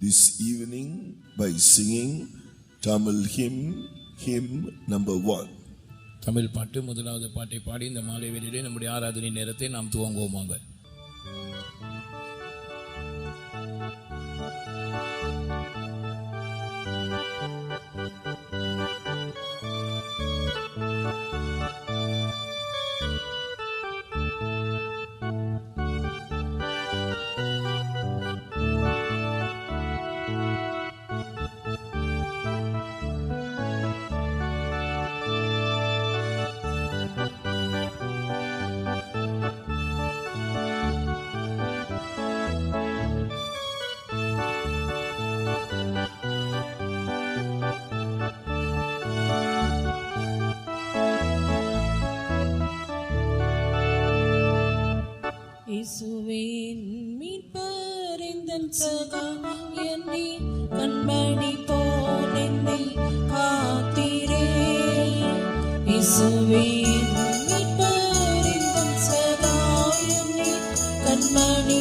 this evening by singing Tamil hymn, hymn number one. Tamil பாட்டு முதலாவது பாட்டை பாடி இந்த மாலை வேளையிலே நம்முடைய ஆராதனை நேரத்தை நாம் துவங்குவோமாக இயேசுவின் மீட்பரிந்தம் சதாயம் நீ கண்மணி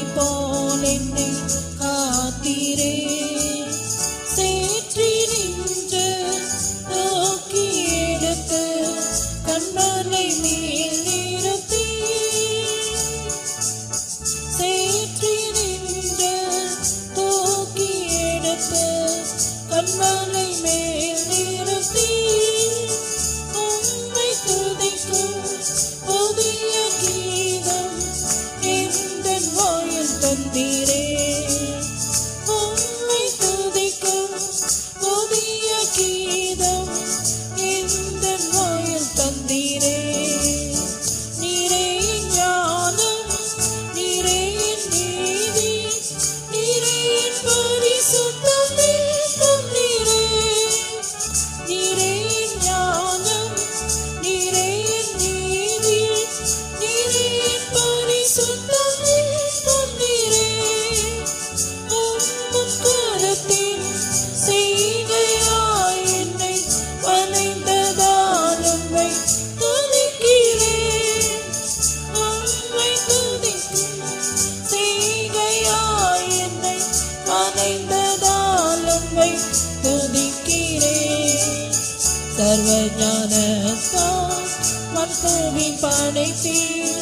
ஞானத்தால் மக்களை படைத்தீர்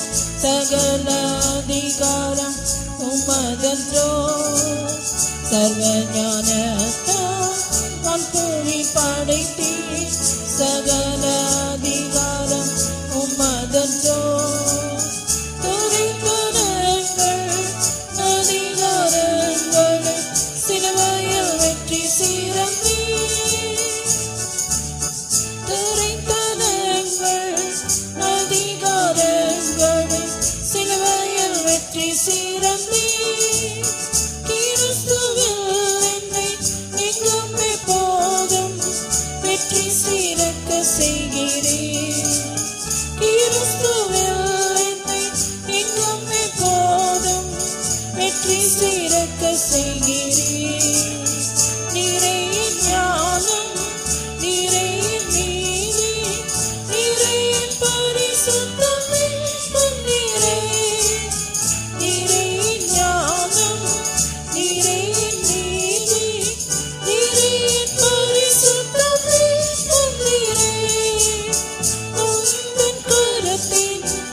சகல அதிகாரம் உமதன்றோ சர்வ ஞானத்தால் seguirei, que nos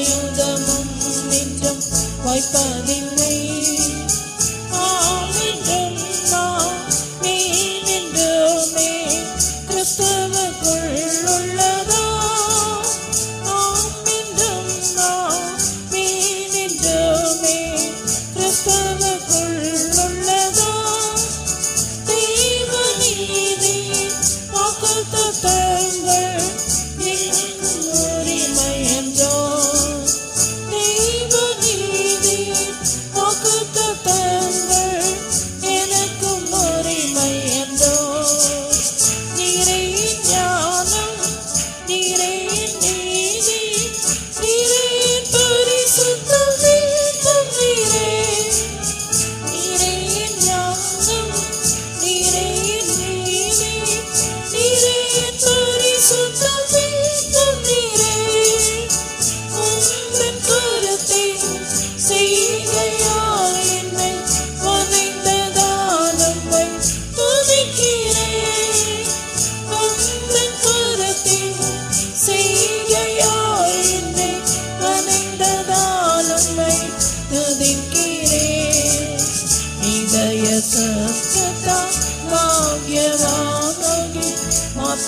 பயந்தமும் நிஜம் வாய்ப்பதில்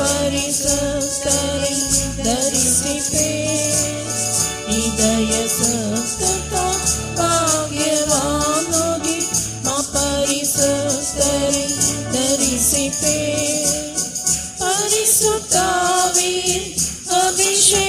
ಪರಿಸಸ್ತರಿ ಧರಿಸಿಪೆ ಹೃದಯ ಸಂಸ್ಕೃತ ಭಾಗ್ಯವಾನೋಗಿ ಮಾ ಪರಿಸಸ್ತರಿ ಧರಿಸಿಪೆ ಪರಿಸುತ್ತಾವೀರ್ ಅಭಿಷೇಕ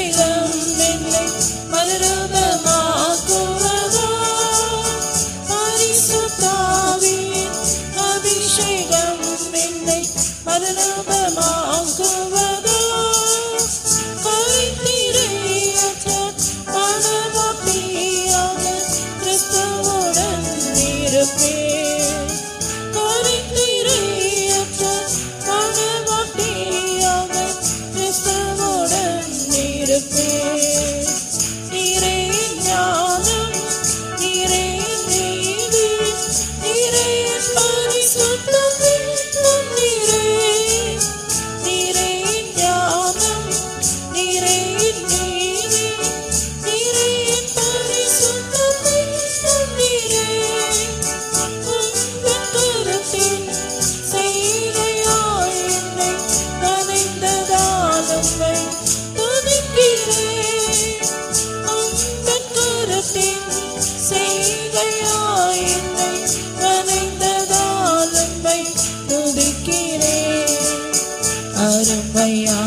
இல்லையா என்னை நனைந்ததால் அன்பை துதிக்கிறேன். அருமையா